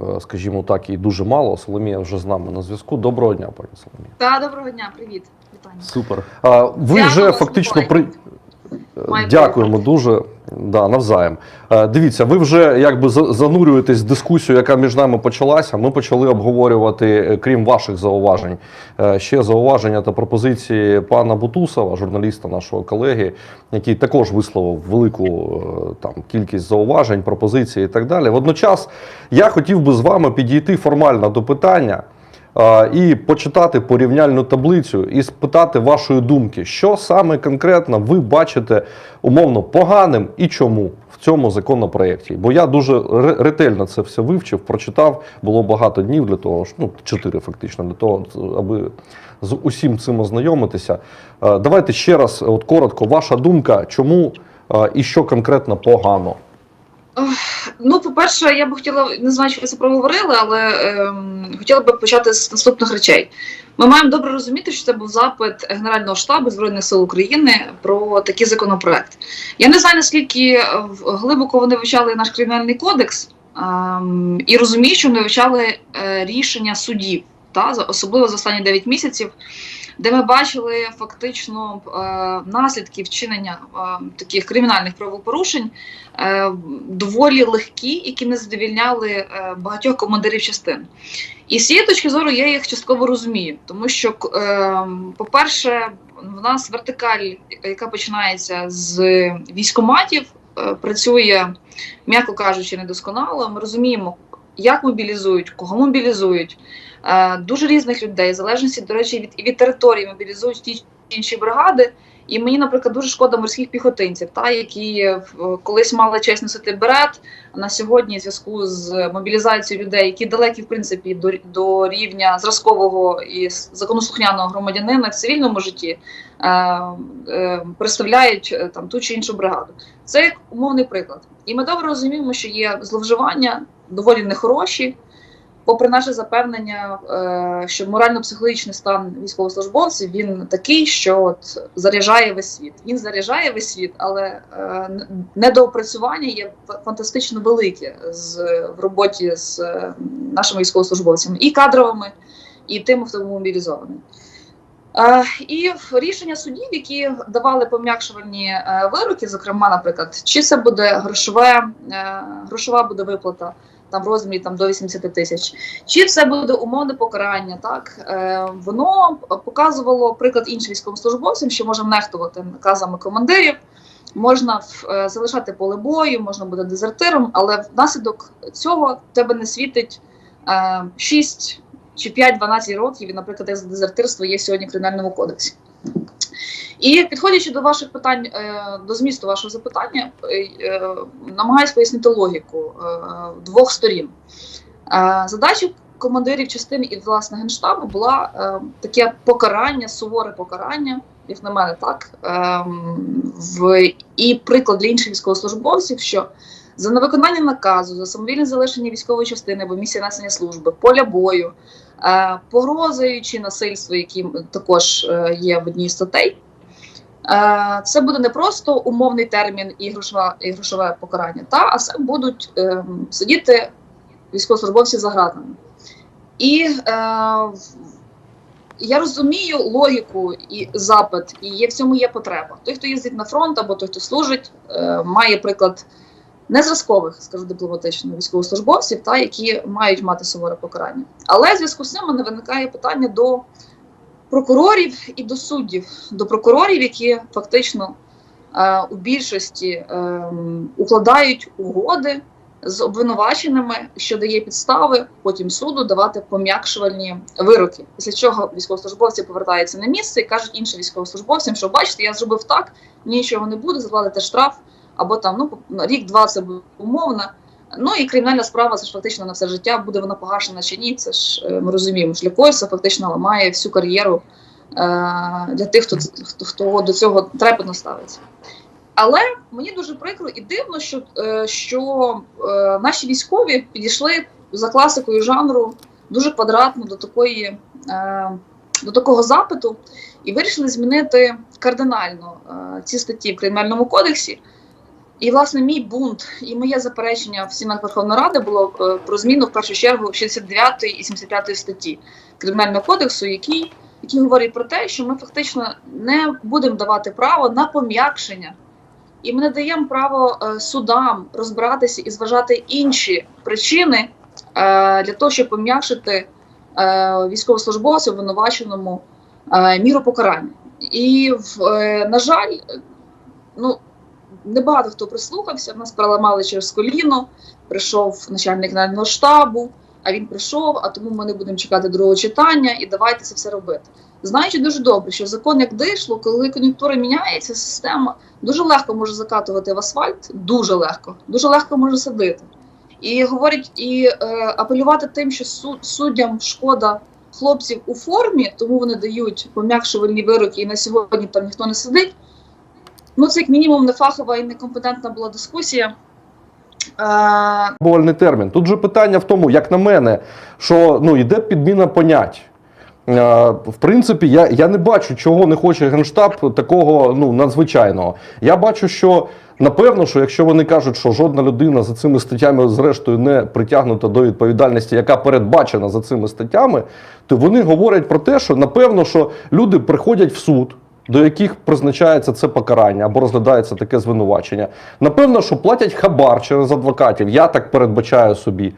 е, скажімо так, і дуже мало. Соломія вже з нами на зв'язку. Доброго дня, пані Соломія. Та доброго дня, привіт, вітання. Супер. А, ви Дякую, вже фактично при. Дякуємо дуже. Да, навзаєм. Е, Дивіться, ви вже якби за- занурюєтесь в дискусію, яка між нами почалася. Ми почали обговорювати, е, крім ваших зауважень, е, ще зауваження та пропозиції пана Бутусова, журналіста нашого колеги, який також висловив велику там кількість зауважень, пропозицій і так далі. Водночас я хотів би з вами підійти формально до питання. І почитати порівняльну таблицю і спитати вашої думки, що саме конкретно ви бачите умовно поганим і чому в цьому законопроєкті. Бо я дуже ретельно це все вивчив, прочитав. Було багато днів для того, ну чотири фактично, для того, аби з усім цим ознайомитися. Давайте ще раз, от коротко, ваша думка, чому і що конкретно погано. Ну, по-перше, я би хотіла, не знаю, чи ви це проговорили, але ем, хотіла би почати з наступних речей. Ми маємо добре розуміти, що це був запит Генерального штабу Збройних сил України про такий законопроект. Я не знаю, наскільки е, глибоко вони вивчали наш кримінальний кодекс ем, і розумію, що вони вивчали е, рішення судів, та, особливо за останні 9 місяців, де ми бачили фактично е, наслідки вчинення е, таких кримінальних правопорушень е, доволі легкі, які не задовільняли багатьох командирів частин. І з цієї точки зору я їх частково розумію, тому що, е, по-перше, в нас вертикаль, яка починається з військоматів, працює, м'яко кажучи, недосконало. Ми розуміємо, як мобілізують, кого мобілізують. Е, Дуже різних людей, в залежності, до речі, від, і від території мобілізують ті чи інші бригади. І мені, наприклад, дуже шкода морських піхотинців, та які е, колись мали честь носити берет. На сьогодні, в зв'язку з мобілізацією людей, які далекі, в принципі, до, до рівня зразкового і законослухняного громадянина в цивільному житті, е, е, представляють е, там ту чи іншу бригаду. Це як умовний приклад. І ми добре розуміємо, що є зловживання доволі нехороші. Попри наше запевнення, е, що морально-психологічний стан військовослужбовців він такий, що от заряджає весь світ. Він заряджає весь світ, але е, недоопрацювання є фантастично велике з в роботі з е, нашими військовослужбовцями і кадровими, і тими, хто мобілізований. І рішення судів, які давали пом'якшувальні вироки, зокрема, наприклад, чи це буде грошове, грошова буде виплата там в розмірі там до 80 тисяч, чи це буде умовне покарання, так е, воно показувало приклад іншим військовослужбовцям, що можна нехтувати наказами командирів, можна е, залишати поле бою, можна бути дезертиром, але внаслідок цього тебе не світить е, 6 чи 5-12 років, і, наприклад, як за дезертирство є сьогодні в кримінальному кодексі. І підходячи до ваших питань, е, до змісту вашого запитання, е, е, намагаюсь пояснити логіку двох сторін. Задача командирів частин і власне генштабу була таке покарання, суворе покарання, як на мене, так ем, в і приклад для інших військовослужбовців, що за невиконання наказу, за самовільне залишення військової частини або місця несення служби, поля бою, е, погрозою чи насильство, які також е, є в одній статей. Е, Це буде не просто умовний термін і грошове, і грошове покарання, та, а це будуть ем, сидіти військовослужбовці за гратами. І е, я розумію логіку і запит, і в цьому є потреба. Той, хто їздить на фронт або той, хто служить, е, має приклад незразкових, скажу дипломатично, військовослужбовців, та, які мають мати суворе покарання. Але в зв'язку з цим мене виникає питання до прокурорів і до суддів, до прокурорів, які фактично е, у більшості ем, укладають угоди з обвинуваченими, що дає підстави потім суду давати пом'якшувальні вироки. Після чого військовослужбовці повертаються на місце і кажуть іншим військовослужбовцям, що бачите, я зробив так, нічого не буде, заплатите штраф, або там ну рік-два це умовно. Ну і кримінальна справа це ж фактично на все життя, буде вона погашена чи ні. Це ж е, ми розуміємо, що для фактично ламає всю кар'єру е, для тих, хто, хто, хто до цього трепетно ставиться. Але мені дуже прикро і дивно, що, е, що е, наші військові підійшли за класикою жанру дуже квадратно до такої. Е, до такого запиту і вирішили змінити кардинально е, ці статті в кримінальному кодексі. І, власне, мій бунт і моє заперечення в стінах Верховної Ради було е, про зміну в першу чергу 69 і 75 статті Кримінального кодексу, який, який говорить про те, що ми фактично не будемо давати право на пом'якшення, і ми не даємо право е, судам розбиратися і зважати інші причини е, для того, щоб пом'якшити військовослужбовцю обвинуваченому міру покарання. І в, на жаль, ну небагато хто прислухався. Нас переламали через коліно. Прийшов начальник генерального штабу. А він прийшов, а тому ми не будемо чекати другого читання і давайте це все робити. Знаючи дуже добре, що закон як дишло, коли кон'юнктура міняється, система дуже легко може закатувати в асфальт, дуже легко, дуже легко може садити. І говорить, і е, апелювати тим, що суд, суддям шкода хлопців у формі, тому вони дають пом'якшувальні вироки, і на сьогодні там ніхто не сидить. Ну, це як мінімум нефахова і некомпетентна була дискусія. Бувальний термін. Тут же питання в тому, як на мене, що ну йде підміна понять. В принципі, я, я не бачу, чого не хоче генштаб такого ну надзвичайного. Я бачу, що напевно, що якщо вони кажуть, що жодна людина за цими статтями, зрештою, не притягнута до відповідальності, яка передбачена за цими статтями, то вони говорять про те, що напевно, що люди приходять в суд. До яких призначається це покарання або розглядається таке звинувачення. Напевно, що платять хабар через адвокатів, я так передбачаю собі.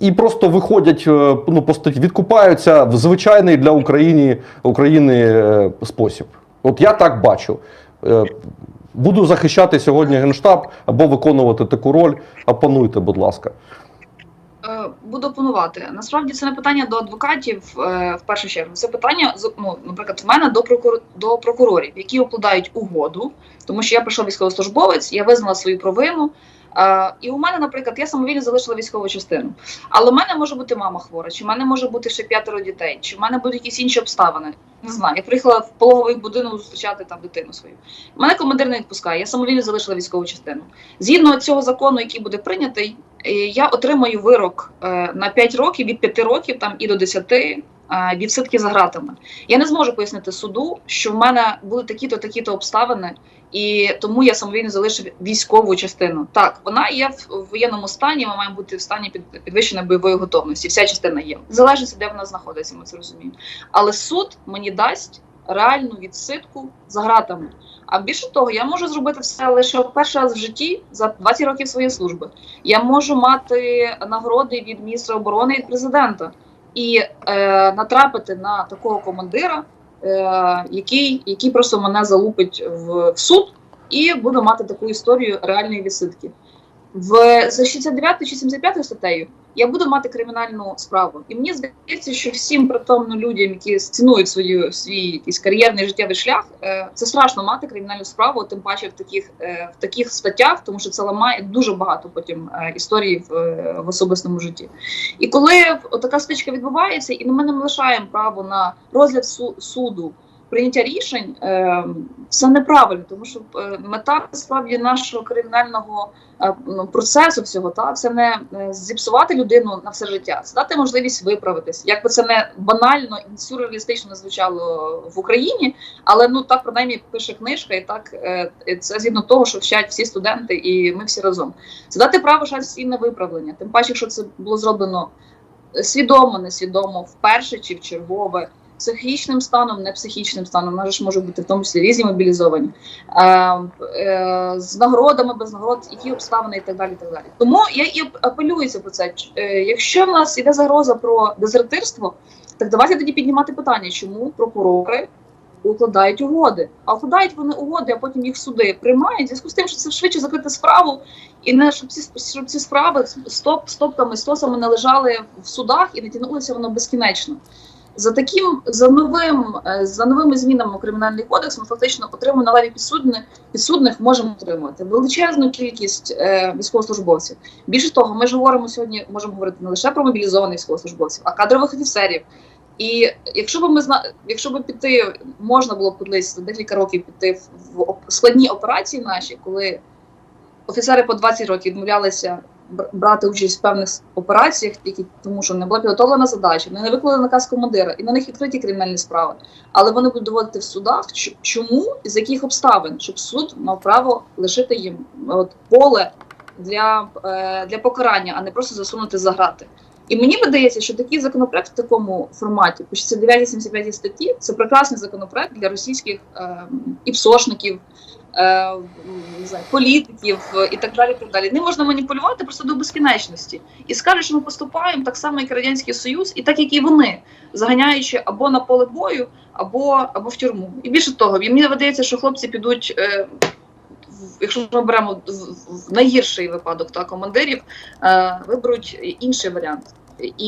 І просто виходять, е, ну, по статті, відкупаються в звичайний для України, України е, спосіб. От я так бачу. Е, Буду захищати сьогодні Генштаб або виконувати таку роль. Опануйте, будь ласка. Е, Буду опонувати. Насправді це не питання до адвокатів е, в першу чергу. Це питання ну, наприклад, в мене до прокурор до прокурорів, які укладають угоду, тому що я прийшов військовослужбовець, я визнала свою провину. Е, і у мене, наприклад, я самовільно залишила військову частину. Але в мене може бути мама хвора, чи в мене може бути ще п'ятеро дітей, чи в мене будуть якісь інші обставини. Не знаю. Я приїхала в пологовий будинок зустрічати там дитину свою. Мене командир не відпускає. Я самовільно залишила військову частину. Згідно цього закону, який буде прийнятий, е, я отримаю вирок е, на 5 років від 5 років там і до 10 відсидки за ґратами. Я не зможу пояснити суду, що в мене були такі-то такі-то обставини, і тому я самовільно залишив військову частину. Так, вона є в воєнному стані. Ми маємо бути в стані під підвищеної бойової готовності. Вся частина є. Залежить, де вона знаходиться. Ми це розуміємо. Але суд мені дасть реальну відсидку за ґратами. А більше того, я можу зробити все лише перший раз в житті за 20 років своєї служби. Я можу мати нагороди від міністра оборони і від президента і е, натрапити на такого командира, е, який, який просто мене залупить в, в суд, і буду мати таку історію реальної відсидки. В за 69 чи 75 статтею я буду мати кримінальну справу. І мені здається, що всім притомно людям, які цінують свою свій якийсь кар'єрний життєвий шлях, е, це страшно мати кримінальну справу, тим паче в таких е, в таких статтях, тому що це ламає дуже багато потім е, історій в, в особистому житті. І коли така стичка відбувається, і ми не лишаємо право на розгляд су- суду. Прийняття рішень е, це неправильно, тому що е, мета справді нашого кримінального е, ну, процесу всього та це не зіпсувати людину на все життя, це дати можливість виправитись. Як би це не банально і сюрреалістично звучало в Україні, але ну так принаймні пише книжка, і так це згідно того, що вчать всі студенти, і ми всі разом. Це дати право шансів на виправлення. Тим паче, що це було зроблено свідомо, несвідомо, вперше чи в чергове. Психічним станом, не психічним станом, у ж можуть бути в тому числі різні мобілізовані, е, е, з нагородами, без нагород, які обставини і так далі. І так далі. Тому я і апелююся про це. Е, якщо в нас іде загроза про дезертирство, так давайте тоді піднімати питання, чому прокурори укладають угоди. А укладають вони угоди, а потім їх суди приймають в зв'язку з тим, що це швидше закрити справу, і не щоб ці щоб ці справи стоп стопками, стосами не лежали в судах і не тягнулося воно безкінечно. За таким за новим е, за новими змінами у кримінальний кодекс ми фактично отримуємо на лаві підсудних підсудних можемо отримати величезну кількість е, військовослужбовців. Більше того, ми ж говоримо сьогодні, можемо говорити не лише про мобілізованих військовослужбовців, а кадрових офіцерів. І якщо б ми якщо б піти, можна було б колись декілька років піти в складні операції наші, коли офіцери по 20 років відмовлялися брати участь в певних операціях, які тому що не була підготовлена задача, вони не виконали наказ командира, і на них відкриті кримінальні справи. Але вони будуть доводити в судах, чому і з яких обставин, щоб суд мав право лишити їм от поле для, е, для покарання, а не просто засунути за грати. І мені видається, що такий законопроект в такому форматі, по 69-75 статті, це прекрасний законопроект для російських е, іпсошників, е, не знаю, політиків е, і так далі. Так далі. Не можна маніпулювати просто до безкінечності. І скажуть, що ми поступаємо так само, як Радянський Союз, і так як і вони, заганяючи або на поле бою, або, або в тюрму. І більше того, мені видається, що хлопці підуть. Е, Якщо ми беремо в- найгірший випадок та командирів, е, виберуть інший варіант. І